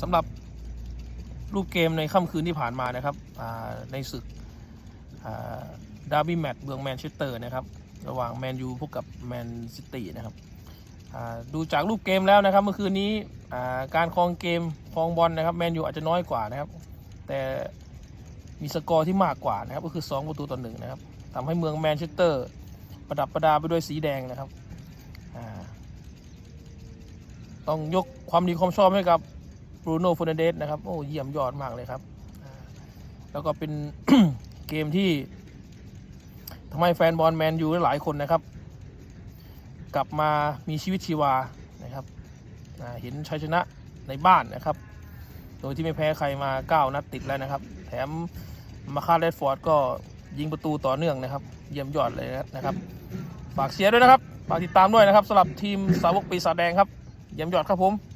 สำหรับรูปเกมในค่ำคืนที่ผ่านมานะครับในศึกดาร์บี้แมตช์เมืองแมนเชสเตอร์นะครับ ระหว่างแมนยูพบกับแมนซิตี้นะครับดูจากรูปเกมแล้วนะครับ เมื่อคืนนี้การครองเกมครองบอลนะครับแมนยูอาจจะน้อยกว่านะครับ แต่มีสกอร์ที่มากกว่านะครับ ก็คือ 2 ประตูต่อหนึ่งนะครับทำให้เมืองแมนเชสเตอร์ประดับประดาไปด้วยสีแดงนะครับ ต้องยกความดีความชอบให้กับบรูโน่ฟ r นเดสนะครับ โอ้เยี่ยมยอดมากเลยครับ แล้วก็เป็น เกมที่ทำให้แฟนบอลแมนยูหลายคนนะครับ กลับมามีชีวิตชีวานะครับเห็นชัยชนะในบ้านนะครับ โดยที่ไม่แพ้ใครมา 9 นัดติดแล้วนะครับ แถมมาคาเรดฟอร์ดก็ยิงประตูต่อเนื่องนะครับ เยี่ยมยอดเลยนะครับ ฝากเชียร์ด้วยนะครับ ฝากติดตามด้วยนะครับสำหรับทีมสาวกปีศาจแดงครับ เยี่ยมยอดครับผม